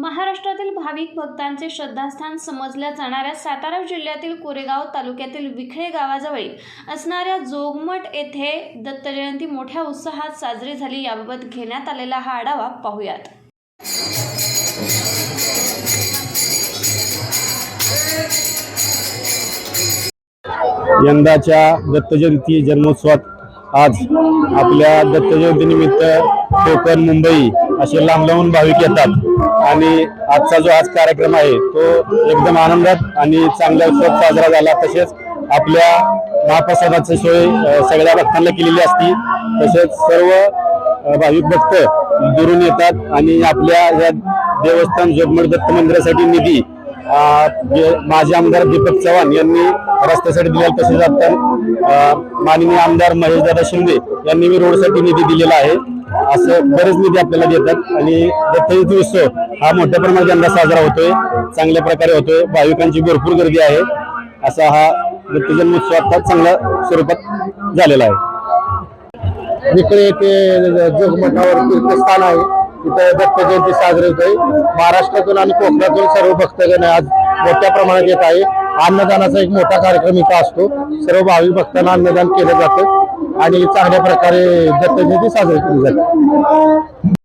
महाराष्ट्रातील भाविक भक्तांचे श्रद्धास्थान समजल्या जाणाऱ्या सातारा जिल्ह्यातील कोरेगाव तालुक्यातील विखळे गावाजवळील असणाऱ्या जोगमठ येथे दत्तजयंती मोठ्या उत्साहात साजरी झाली. याबाबत घेण्यात आलेला हा आढावा पाहूयात. यंदाच्या दत्तजयंती जन्मोत्सवात आज आपल्या दत्तजयंतीनिमित्त कोकण मुंबई असे लांब लांबून भाविक येतात. आणि आजचा जो आज कार्यक्रम आहे तो एकदम आनंदात आणि चांगल्या उत्सव साजरा झाला. तसेच आपल्या महाप्रसादाची सोय सगळ्या भक्तांना केलेली असती. तसेच सर्व भाविक भक्त दुरून येतात आणि आपल्या या देवस्थान जोगमठ दत्त मंदिरासाठी निधी जे माजी आमदार दीपक चव्हाण यांनी रस्त्यासाठी दिलेला तसेच आता माननीय आमदार महेशदादा शिंदे यांनी मी रोडसाठी निधी दिलेला आहे. असं बरेच निधी आपल्याला देतात आणि दत्तजयंती उत्सव हा मोठ्या प्रमाणात यंदा साजरा होतोय चांगल्या प्रकारे होतोय. भाविकांची भरपूर गर्दी आहे. असा हा दत्तजन्मोत्सव आता चांगल्या स्वरूपात झालेला आहे. इकडे ते जोगमठावर तीर्थस्थान आहे. इथं दत्त जयंती साजरी होते महाराष्ट्रातून आणि कोकणातून सर्व भक्तगण आज मोठ्या प्रमाणात येत आहे. अन्नदानाचा एक मोठा कार्यक्रम इथं असतो. सर्व भाविक भक्तांना अन्नदान केलं जातं. आणि चांगल्या प्रकारे दत्त जयंती साजरी केली जाते.